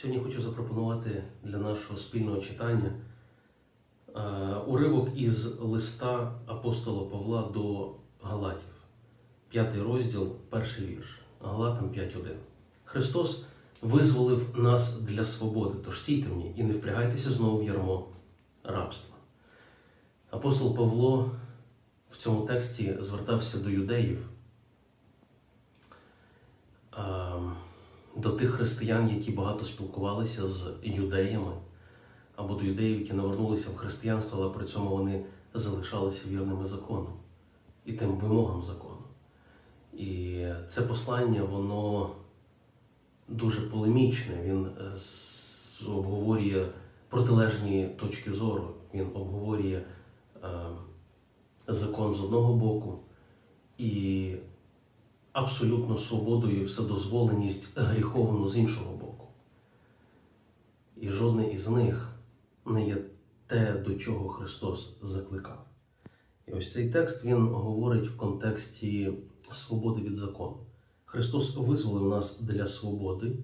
Сьогодні хочу запропонувати для нашого спільного читання е, уривок із листа апостола Павла до Галатів, п'ятий розділ, перший вірш. Галатам 5.1. Христос визволив нас для свободи, тож стійте ній і не впрягайтеся знову в ярмо рабства. Апостол Павло в цьому тексті звертався до юдеїв. До тих християн, які багато спілкувалися з юдеями, або до юдеїв, які навернулися в християнство, але при цьому вони залишалися вірними закону і тим вимогам закону. І це послання, воно дуже полемічне. Він е, обговорює протилежні точки зору, він обговорює е, закон з одного боку і абсолютну свободу і вседозволеність гріховну з іншого боку. І жодне із них не є те, до чого Христос закликав. І ось цей текст він говорить в контексті свободи від закону. Христос визволив нас для свободи,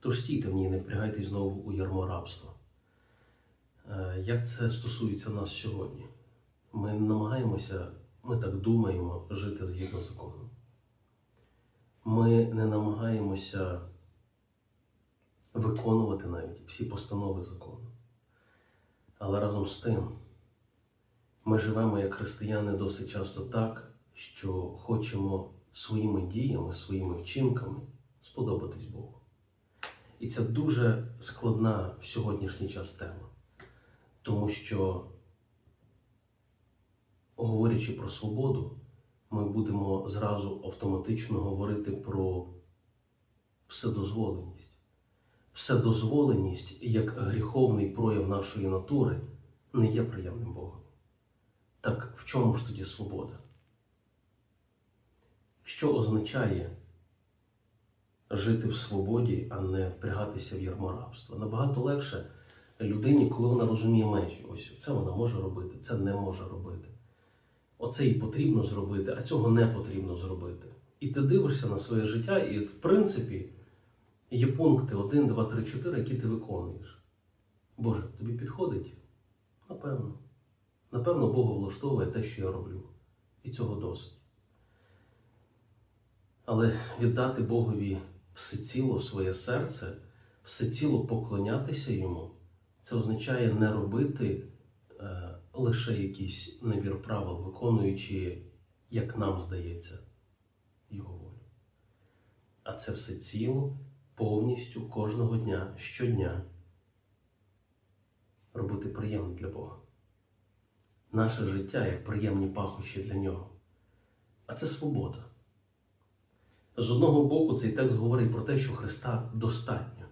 тож стійте в ній, не впрягайтесь знову у ярмо рабства. Е, Як це стосується нас сьогодні? Ми намагаємося, ми так думаємо, жити згідно закону. Ми не намагаємося виконувати навіть всі постанови закону. Але разом з тим ми живемо як християни досить часто так, що хочемо своїми діями, своїми вчинками сподобатись Богу. І це дуже складна в сьогоднішній час тема, тому що, говорячи про свободу, ми будемо зразу автоматично говорити про вседозволеність. Вседозволеність як гріховний прояв нашої натури не є приємним Богом. Так в чому ж тоді свобода? Що означає жити в свободі, а не впрягатися в ярмо рабства? Набагато легше людині, коли вона розуміє межі. Ось це вона може робити, це не може робити. Оце і потрібно зробити, а цього не потрібно зробити. І ти дивишся на своє життя, і в принципі є пункти 1, 2, 3, 4, які ти виконуєш. Боже, тобі підходить? Напевно. Напевно, Богу влаштовує те, що я роблю. І цього досить. Але віддати Богові всеціло своє серце, всеціло поклонятися йому, це означає не робити е, лише якийсь набір правил, виконуючи, як нам здається, його волю. А це всеціло, повністю кожного дня, щодня робити приємне для Бога. Наше життя як приємні пахощі для нього. А це свобода. З одного боку, цей текст говорить про те, що Христа достатньо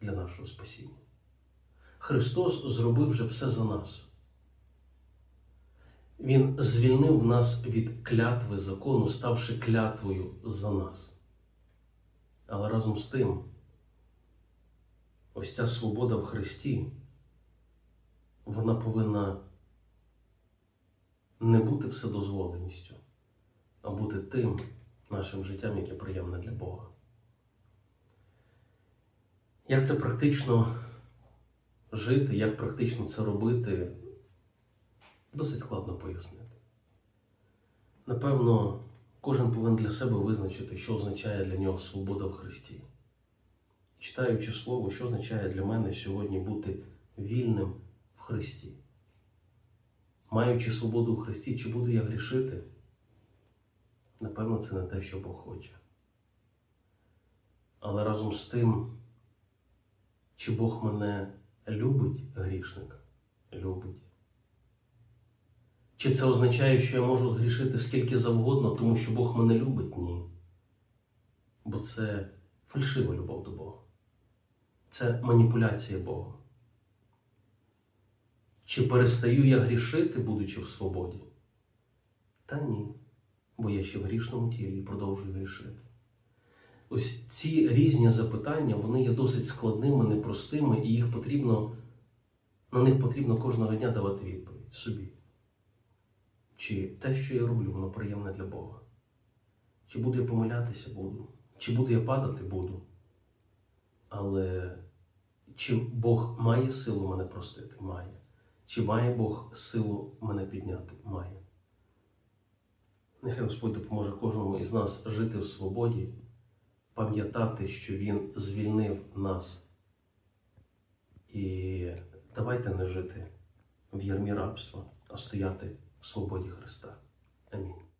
для нашого спасіння. Христос зробив вже все за нас. Він звільнив нас від клятви закону, ставши клятвою за нас. Але разом з тим, ось ця свобода в Христі, вона повинна не бути вседозволеністю, а бути тим нашим життям, яке приємне для Бога. Як це практично жити, як практично це робити, досить складно пояснити. Напевно, кожен повинен для себе визначити, що означає для нього свобода в Христі. Читаючи Слово, що означає для мене сьогодні бути вільним в Христі. Маючи свободу в Христі, чи буду я грішити? Напевно, це не те, що Бог хоче. Але разом з тим, чи Бог мене любить, грішник? Любить. Чи це означає, що я можу грішити скільки завгодно, тому що Бог мене любить? Ні. Бо це фальшива любов до Бога. Це маніпуляція Бога. Чи перестаю я грішити, будучи в свободі? Та ні. Бо я ще в грішному тілі і продовжую грішити. Ось ці різні запитання, вони є досить складними, непростими, і їх потрібно, на них потрібно кожного дня давати відповідь собі. Чи те, що я роблю, воно приємне для Бога? Чи буду я помилятися, буду? Чи буду я падати? Буду. Але чи Бог має силу мене простити? Має. Чи має Бог силу мене підняти? Має. Нехай Господь допоможе кожному із нас жити в свободі, пам'ятати, що Він звільнив нас. І давайте не жити в ярмі рабства, а стояти свободі Христа. Амінь.